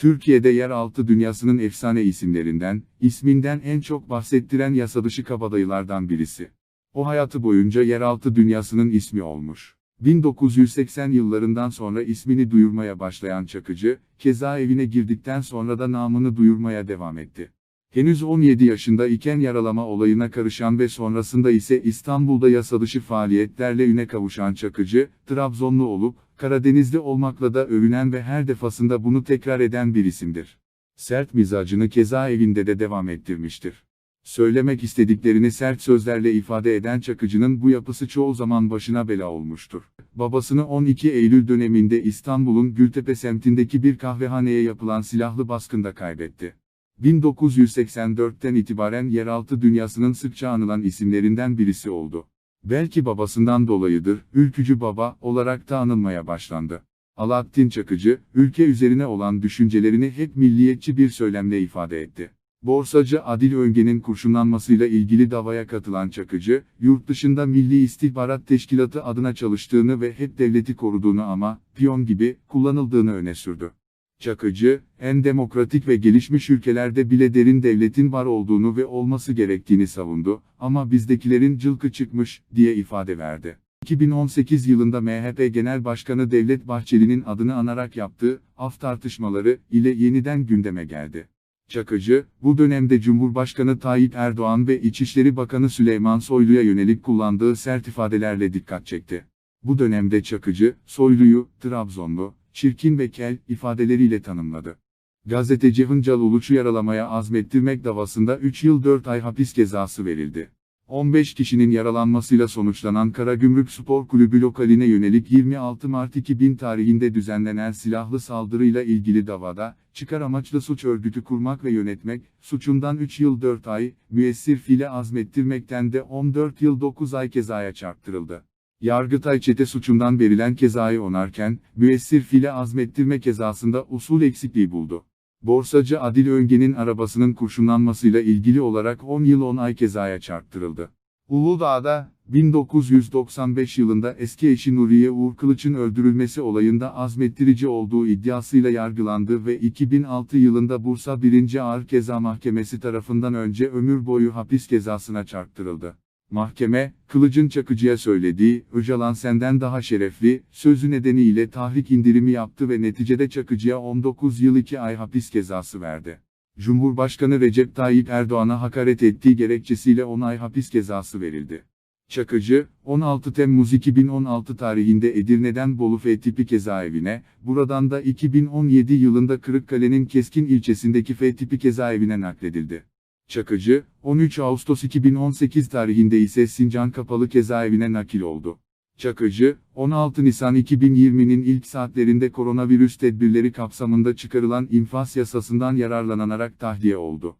Türkiye'de yeraltı dünyasının efsane isimlerinden, isminden en çok bahsettiren yasadışı kabadayılardan birisi. O hayatı boyunca yeraltı dünyasının ismi olmuş. 1980 yıllarından sonra ismini duyurmaya başlayan Çakıcı, keza evine girdikten sonra da namını duyurmaya devam etti. Henüz 17 yaşında iken yaralama olayına karışan ve sonrasında ise İstanbul'da yasadışı faaliyetlerle üne kavuşan Çakıcı, Trabzonlu olup, Karadenizli olmakla da övünen ve her defasında bunu tekrar eden bir isimdir. Sert mizacını keza evinde de devam ettirmiştir. Söylemek istediklerini sert sözlerle ifade eden Çakıcı'nın bu yapısı çoğu zaman başına bela olmuştur. Babasını 12 Eylül döneminde İstanbul'un Gültepe semtindeki bir kahvehaneye yapılan silahlı baskında kaybetti. 1984'ten itibaren yeraltı dünyasının sıkça anılan isimlerinden birisi oldu. Belki babasından dolayıdır, ülkücü baba olarak da anılmaya başlandı. Alaaddin Çakıcı, ülke üzerine olan düşüncelerini hep milliyetçi bir söylemle ifade etti. Borsacı Adil Önge'nin kurşunlanmasıyla ilgili davaya katılan Çakıcı, yurt dışında Milli İstihbarat Teşkilatı adına çalıştığını ve hep devleti koruduğunu ama, piyon gibi, kullanıldığını öne sürdü. Çakıcı, en demokratik ve gelişmiş ülkelerde bile derin devletin var olduğunu ve olması gerektiğini savundu, ama bizdekilerin cılkı çıkmış, diye ifade verdi. 2018 yılında MHP Genel Başkanı Devlet Bahçeli'nin adını anarak yaptığı, af tartışmaları, ile yeniden gündeme geldi. Çakıcı, bu dönemde Cumhurbaşkanı Tayyip Erdoğan ve İçişleri Bakanı Süleyman Soylu'ya yönelik kullandığı sert ifadelerle dikkat çekti. Bu dönemde Çakıcı, Soylu'yu, Trabzonlu, çirkin ve kel ifadeleriyle tanımladı. Gazeteci Hıncal Uluç'u yaralamaya azmettirmek davasında 3 yıl 4 ay hapis cezası verildi. 15 kişinin yaralanmasıyla sonuçlanan Karagümrük Spor Kulübü lokaline yönelik 26 Mart 2000 tarihinde düzenlenen silahlı saldırıyla ilgili davada, çıkar amaçlı suç örgütü kurmak ve yönetmek, suçundan 3 yıl 4 ay, müessir fiile azmettirmekten de 14 yıl 9 ay cezaya çarptırıldı. Yargıtay çete suçundan verilen cezayı onarken, müessir file azmettirme cezasında usul eksikliği buldu. Borsacı Adil Önge'nin arabasının kurşunlanmasıyla ilgili olarak 10 yıl 10 ay cezaya çarptırıldı. Uludağ'da, 1995 yılında eski eşi Nuriye Uğur Kılıç'ın öldürülmesi olayında azmettirici olduğu iddiasıyla yargılandı ve 2006 yılında Bursa 1. Ağır Ceza Mahkemesi tarafından önce ömür boyu hapis cezasına çarptırıldı. Mahkeme, Kılıç'ın Çakıcı'ya söylediği, Öcalan senden daha şerefli, sözü nedeniyle tahrik indirimi yaptı ve neticede Çakıcı'ya 19 yıl 2 ay hapis cezası verdi. Cumhurbaşkanı Recep Tayyip Erdoğan'a hakaret ettiği gerekçesiyle 10 ay hapis cezası verildi. Çakıcı, 16 Temmuz 2016 tarihinde Edirne'den Bolu F tipi cezaevine, buradan da 2017 yılında Kırıkkale'nin Keskin ilçesindeki F tipi cezaevine nakledildi. Çakıcı, 13 Ağustos 2018 tarihinde ise Sincan Kapalı Cezaevine nakil oldu. Çakıcı, 16 Nisan 2020'nin ilk saatlerinde koronavirüs tedbirleri kapsamında çıkarılan infaz yasasından yararlanarak tahliye oldu.